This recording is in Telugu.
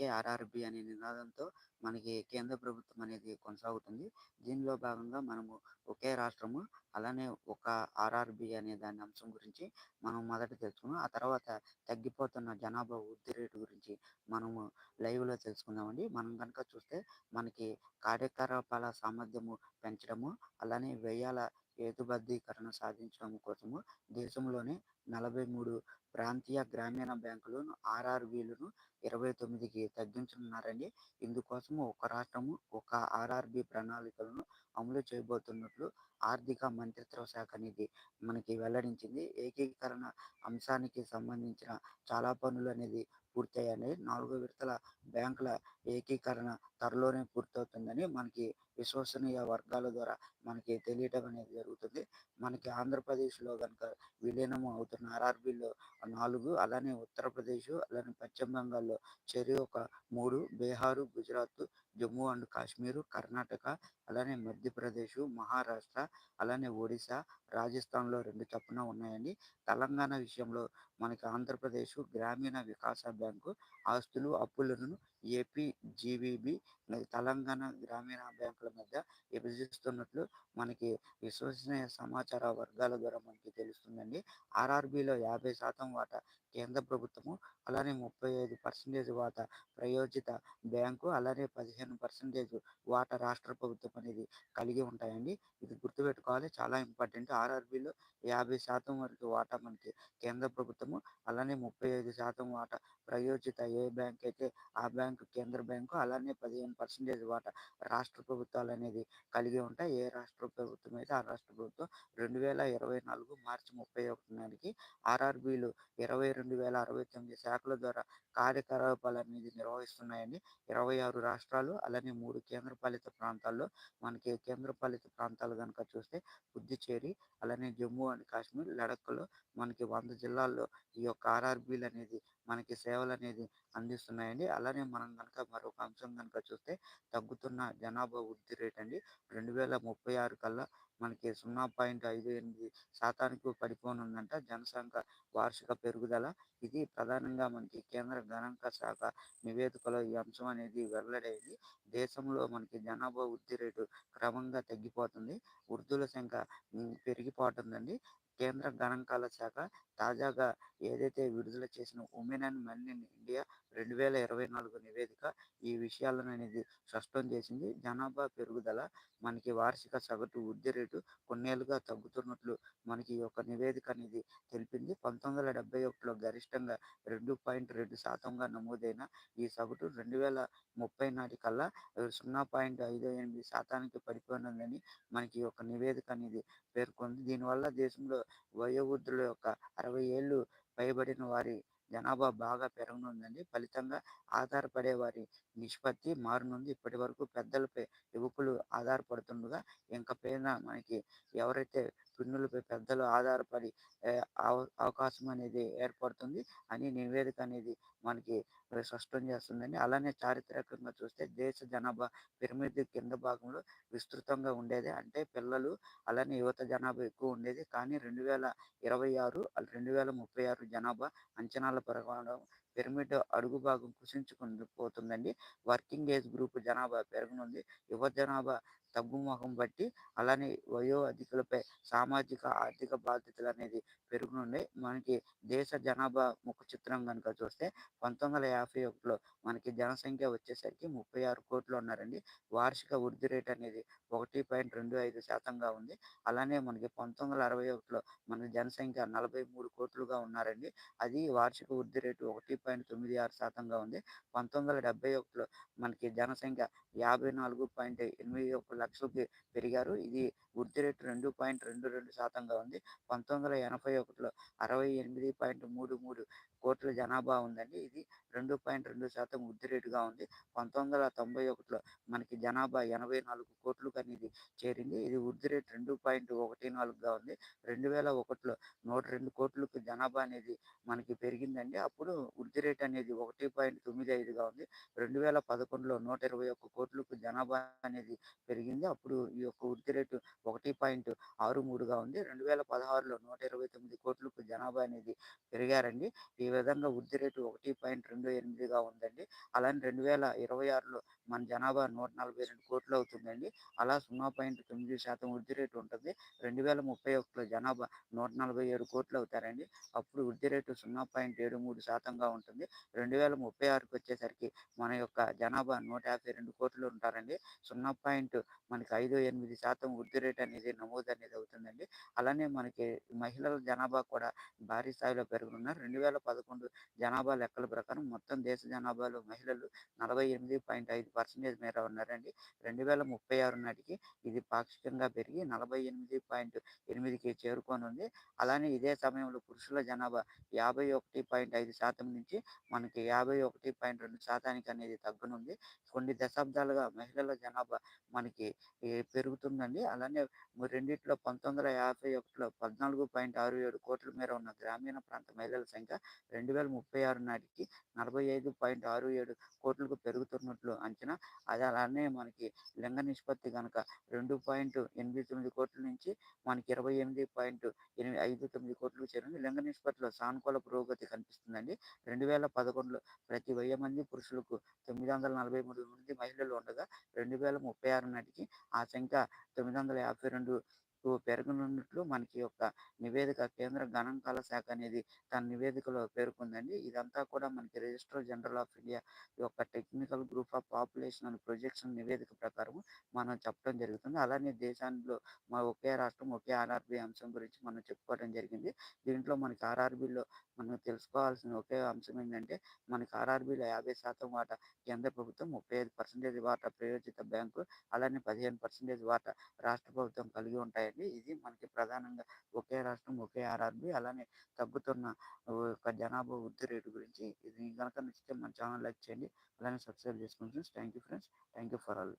ఒకే ఆర్ఆర్బి అనే నినాదంతో మనకి కేంద్ర ప్రభుత్వం అనేది కొనసాగుతుంది. దీనిలో భాగంగా మనము ఒకే రాష్ట్రము అలానే ఒక ఆర్ఆర్బి అనే దాని అంశం గురించి మనం మొదట తెలుసుకున్నాం. ఆ తర్వాత తగ్గిపోతున్న జనాభా వృద్ధి రేటు గురించి మనము లైవ్లో తెలుసుకుందామండి. మనం కనుక చూస్తే మనకి కార్యకలాపాల సామర్థ్యము పెంచడము అలానే వ్యయాల హేతుబద్ధీకరణ సాధించడం కోసము దేశంలోనే నలభై మూడు ప్రాంతీయ గ్రామీణ బ్యాంకులను ఆర్ఆర్బీలను ఇరవై తొమ్మిదికి తగ్గించనున్నారని ఇందుకోసము ఒక రాష్ట్రము ఒక ఆర్ఆర్బి ప్రణాళికలను అమలు చేయబోతున్నట్లు ఆర్థిక మంత్రిత్వ శాఖ అనేది మనకి వెల్లడించింది. ఏకీకరణ అంశానికి సంబంధించిన చాలా పనులు అనేది పూర్తయ్యాయి. నాలుగో విడతల బ్యాంకుల ఏకీకరణ త్వరలోనే పూర్తవుతుందని మనకి విశ్వసనీయ వర్గాల ద్వారా మనకి తెలియటం అనేది జరుగుతుంది. మనకి ఆంధ్రప్రదేశ్లో కనుక విలీనం అవుతున్న ఆర్ఆర్బీలో నాలుగు అలానే ఉత్తరప్రదేశ్ అలానే పశ్చిమ బెంగాల్లో చెరి ఒక మూడు బీహారు గుజరాత్ జమ్మూ అండ్ కాశ్మీర్ కర్ణాటక అలానే మధ్యప్రదేశ్ మహారాష్ట్ర అలానే ఒడిశా రాజస్థాన్లో రెండు చప్పున ఉన్నాయండి తెలంగాణ విషయంలో మనకి ఆంధ్రప్రదేశ్ గ్రామీణ వికాస బ్యాంకు ఆస్తులు అప్పులను ఏపీ జీవీబీ తెలంగాణ గ్రామీణ బ్యాంకుల మధ్య విభజిస్తున్నట్లు మనకి విశ్వసనీయ సమాచార వర్గాల ద్వారా మనకి తెలుస్తుందండి. ఆర్ఆర్బిలో యాభై శాతం వాటా కేంద్ర ప్రభుత్వము అలానే ముప్పై ఐదు పర్సెంటేజ్ వాటా ప్రయోజిత బ్యాంకు అలానే పదిహేను పర్సెంటేజ్ వాటా రాష్ట్ర ప్రభుత్వం అనేది కలిగి ఉంటాయండి. ఇది గుర్తుపెట్టుకోవాలి. చాలా ఇంపార్టెంట్. ఆర్ఆర్బిలో యాభై శాతం వరకు వాటా మనకి కేంద్ర ప్రభుత్వము అలానే ముప్పై ఐదు శాతం వాటా ప్రయోజిత ఏ బ్యాంక్ అయితే ఆ బ్యాంకు బ్యాంకు కేంద్ర బ్యాంకు అలానే పదిహేను పర్సెంటేజ్ వాటా రాష్ట్ర ప్రభుత్వాలు అనేది కలిగి ఉంటాయి. ఏ రాష్ట్ర ప్రభుత్వం అయితే ఆ రాష్ట్ర ప్రభుత్వం రెండు వేల ఇరవై నాలుగు మార్చి ముప్పై ఒకటి నాటికి ఆర్ఆర్బీలు ఇరవై రెండు వేల అరవై తొమ్మిది శాఖల ద్వారా కార్యకలాపాలు అనేది నిర్వహిస్తున్నాయని ఇరవై ఆరు రాష్ట్రాలు అలానే మూడు కేంద్రపాలిత ప్రాంతాల్లో మనకి కేంద్రపాలిత ప్రాంతాలు కనుక చూస్తే పుదుచ్చేరి అలానే జమ్మూ అండ్ కాశ్మీర్ లడఖ్లో మనకి వంద జిల్లాల్లో ఈ యొక్క ఆర్ఆర్బీలు అనేది మనకి సేవలు అనేది అందిస్తున్నాయండి. అలానే మనం కనుక మరొక అంశం కనుక చూస్తే తగ్గుతున్న జనాభా వృద్ధి రేట్ అండి రెండు వేల ముప్పై ఆరు కల్లా మనకి సున్నా పాయింట్ ఐదు ఎనిమిది శాతానికి పడిపోనుందంట జనసంఖ్య వార్షిక పెరుగుదల. ఇది ప్రధానంగా మనకి కేంద్ర గణాంక శాఖ నివేదికలో ఈ అంశం అనేది వెల్లడైంది. దేశంలో మనకి జనాభా వృద్ధి రేటు క్రమంగా తగ్గిపోతుంది. వృద్ధుల సంఖ్య పెరిగిపోతుందండి. కేంద్ర గణాంకాల శాఖ తాజాగా ఏదైతే విడుదల చేసిన women and men in India రెండు వేల ఇరవై నాలుగు నివేదిక ఈ విషయాలను అనేది స్పష్టం చేసింది. జనాభా పెరుగుదల మనకి వార్షిక సగటు వృద్ధి రేటు కొన్నేళ్ళుగా తగ్గుతున్నట్లు మనకి ఈ యొక్క నివేదిక అనేది తెలిపింది. పంతొమ్మిది వందల డెబ్బై ఒకటిలో గరిష్టంగా రెండు పాయింట్ రెండు శాతంగా నమోదైన ఈ సగటు రెండు వేల ముప్పై నాటికల్లా సున్నా పాయింట్ ఐదు ఎనిమిది శాతానికి పడిపోనుందని మనకి ఈ యొక్క నివేదిక అనేది పేర్కొంది. దీనివల్ల దేశంలో వయోవృద్ధుల యొక్క అరవై ఏళ్ళు పైబడిన వారి జనాభా బాగా పెరగనుందండి. ఫలితంగా ఆధారపడే వారి నిష్పత్తి మారనుంది. ఇప్పటి వరకు పెద్దలపై యువకులు ఆధారపడుతుండగా ఇంకపైన మనకి ఎవరైతే పిన్నులపై పెద్దలు ఆధారపడి అవకాశం అనేది ఏర్పడుతుంది అని నివేదిక అనేది మనకి స్పష్టం చేస్తుందండి. అలానే చారిత్రకంగా చూస్తే దేశ జనాభా పిరమిడ్ కింద భాగంలో విస్తృతంగా ఉండేది. అంటే పిల్లలు అలానే యువత జనాభా ఎక్కువ ఉండేది. కానీ రెండు వేల ఇరవై ఆరు రెండు వేల ముప్పై ఆరు జనాభా అంచనాల ప్రకారం పిరమిడ్ అడుగు భాగం కృషించుకుని పోతుందండి. వర్కింగ్ ఏజ్ గ్రూప్ జనాభా పెరగనుంది. యువ జనాభా తగ్గుముఖం బట్టి అలానే వయో అధికులపై సామాజిక ఆర్థిక బాధ్యతలు అనేది పెరుగునుండే. మనకి దేశ జనాభా ముఖ చిత్రం కనుక చూస్తే పంతొమ్మిది వందల యాభై ఒకటిలో మనకి జనసంఖ్య వచ్చేసరికి ముప్పై ఆరు కోట్లు ఉన్నారండి. వార్షిక వృద్ధి రేట్ అనేది ఒకటి పాయింట్ రెండు ఐదు శాతంగా ఉంది. అలానే మనకి పంతొమ్మిది వందల అరవై ఒకటిలో మన జనసంఖ్య నలభై మూడు కోట్లుగా ఉన్నారండి. అది వార్షిక వృద్ధి రేటు ఒకటి పాయింట్ తొమ్మిది ఆరు శాతంగా ఉంది. పంతొమ్మిది వందల డెబ్బై ఒకటిలో మనకి జనసంఖ్య యాభై నాలుగు పాయింట్ ఎనిమిది ఒకటి లక్షలకి పెరిగారు. ఇది వృద్ధి రేటు రెండు పాయింట్ రెండు రెండు శాతంగా ఉంది. పంతొమ్మిది వందల ఎనభై ఒకటిలో అరవై ఎనిమిది పాయింట్ మూడు మూడు కోట్ల జనాభా ఉందండి. ఇది రెండు పాయింట్ రెండు శాతం వృద్ధి రేటుగా ఉంది. పంతొమ్మిది వందల తొంభై ఒకటిలో మనకి జనాభా ఎనభై నాలుగు కోట్లకు అనేది చేరింది. ఇది వృద్ధి రేటు రెండు పాయింట్ ఒకటి నాలుగుగా ఉంది. రెండు వేల ఒకటిలో నూట రెండు కోట్లకు జనాభా అనేది మనకి పెరిగిందండి. అప్పుడు వృద్ధి రేట్ అనేది ఒకటి పాయింట్ తొమ్మిది ఐదుగా ఉంది. రెండు వేల పదకొండులో నూట ఇరవై ఒక్క కోట్లకు జనాభా అనేది పెరిగింది. అప్పుడు ఈ యొక్క వృద్ధి రేటు ఒకటి పాయింట్ ఆరు మూడుగా ఉంది. రెండు వేల పదహారులో నూట ఇరవై తొమ్మిది కోట్లకు జనాభా అనేది పెరిగారండి. ఈ విధంగా వృద్ధి రేటు ఒకటి పాయింట్ రెండు ఎనిమిదిగా ఉందండి. అలానే రెండు వేల ఇరవై ఆరులో మన జనాభా నూట నలభై రెండు కోట్లు అవుతుందండి. అలా సున్నా పాయింట్ తొమ్మిది శాతం వృద్ధి రేటు ఉంటుంది. రెండు వేల ముప్పై ఒకటిలో జనాభా నూట నలభై ఏడు కోట్లు అవుతారండి. అప్పుడు వృద్ధి రేటు సున్నా పాయింట్ ఏడు మూడు శాతంగా ఉంటుంది. రెండు వేల ముప్పై ఆరుకి వచ్చేసరికి మన యొక్క జనాభా నూట యాభై రెండు కోట్లు ఉంటారండి. సున్నా పాయింట్ మనకి ఐదు ఎనిమిది శాతం వృద్ధి రేట్ అనేది నమోదు అనేది అవుతుందండి. అలానే మనకి మహిళల జనాభా కూడా భారీ స్థాయిలో పెరుగుతున్నారు. రెండు వేల పదకొండు జనాభా లెక్కల ప్రకారం మొత్తం దేశ జనాభాలో మహిళలు నలభై ఎనిమిది పాయింట్ ఐదు పర్సెంటేజ్ మేర ఉన్నారండి. రెండు వేల ముప్పై ఆరు నాటికి ఇది పాక్షికంగా పెరిగి నలభై ఎనిమిది పాయింట్ ఎనిమిదికి చేరుకోనుంది. అలానే ఇదే సమయంలో పురుషుల జనాభా యాభై ఒకటి పాయింట్ ఐదు శాతం నుంచి మనకి యాభై ఒకటి పాయింట్ రెండు శాతానికి అనేది తగ్గనుంది. కొన్ని దశాబ్దాలుగా మహిళల జనాభా మనకి పెరుగుతుందండి. అలానే రెండిట్లో పంతొమ్మిది వందల యాభై ఒకటిలో పద్నాలుగు పాయింట్ ఆరు ఏడు కోట్ల మేర ఉన్న గ్రామీణ ప్రాంత మహిళల సంఖ్య రెండు వేల ముప్పై ఆరు నాటికి నలభై ఐదు పాయింట్ ఆరు ఏడు కోట్లకు పెరుగుతున్నట్లు అంచనా. అది అలానే మనకి లింగ నిష్పత్తి కనుక రెండు పాయింట్ ఎనిమిది తొమ్మిది కోట్ల నుంచి మనకి ఇరవై ఎనిమిది పాయింట్ ఎనిమిది ఐదు తొమ్మిది కోట్లకు చేరింది. లింగ నిష్పత్తిలో సానుకూల పురోగతి కనిపిస్తుందండి. రెండు వేల పదకొండులో ప్రతి వెయ్యి మంది పురుషులకు తొమ్మిది వందల నలభై మూడు మంది మహిళలు ఉండగా రెండు వేల ముప్పై ఆరు నాటికి ఆ సంఖ్య తొమ్మిది వందల యాభై రెండు పెరగనున్నట్లు మనకి యొక్క నివేదిక కేంద్ర గణాంకాల శాఖ అనేది తన నివేదికలో పేర్కొందండి. ఇదంతా కూడా మనకి రిజిస్టర్ జనరల్ ఆఫ్ ఇండియా యొక్క technical group of population and projection నివేదిక ప్రకారం మనం చెప్పడం జరుగుతుంది. అలానే దేశంలో మా ఒకే రాష్ట్రం ఒకే ఆర్ఆర్బి అంశం గురించి మనం చెప్పుకోవడం జరిగింది. దీంట్లో మనకి ఆర్ఆర్బిలో మనం తెలుసుకోవాల్సిన ఒకే అంశం ఏంటంటే మనకి ఆర్ఆర్బిలో యాభై శాతం వాటా కేంద్ర ప్రభుత్వం ముప్పై ఐదు పర్సెంటేజ్ వాటా ప్రయోజిత బ్యాంకు అలానే పదిహేను పర్సెంటేజ్ వాటా రాష్ట్ర ప్రభుత్వం కలిగి ఉంటాయి. ఉంటాయండి ఇది మనకి ప్రధానంగా ఒకే రాష్ట్రం ఒకే ఆర్ఆర్బి అలానే తగ్గుతున్న యొక్క జనాభా వృద్ధి రేటు గురించి ఇది కనుక నచ్చితే మన ఛానల్ లైక్ చేయండి. అలానే సబ్స్క్రైబ్ చేసుకోండి friends. Thank you friends. Thank you for all.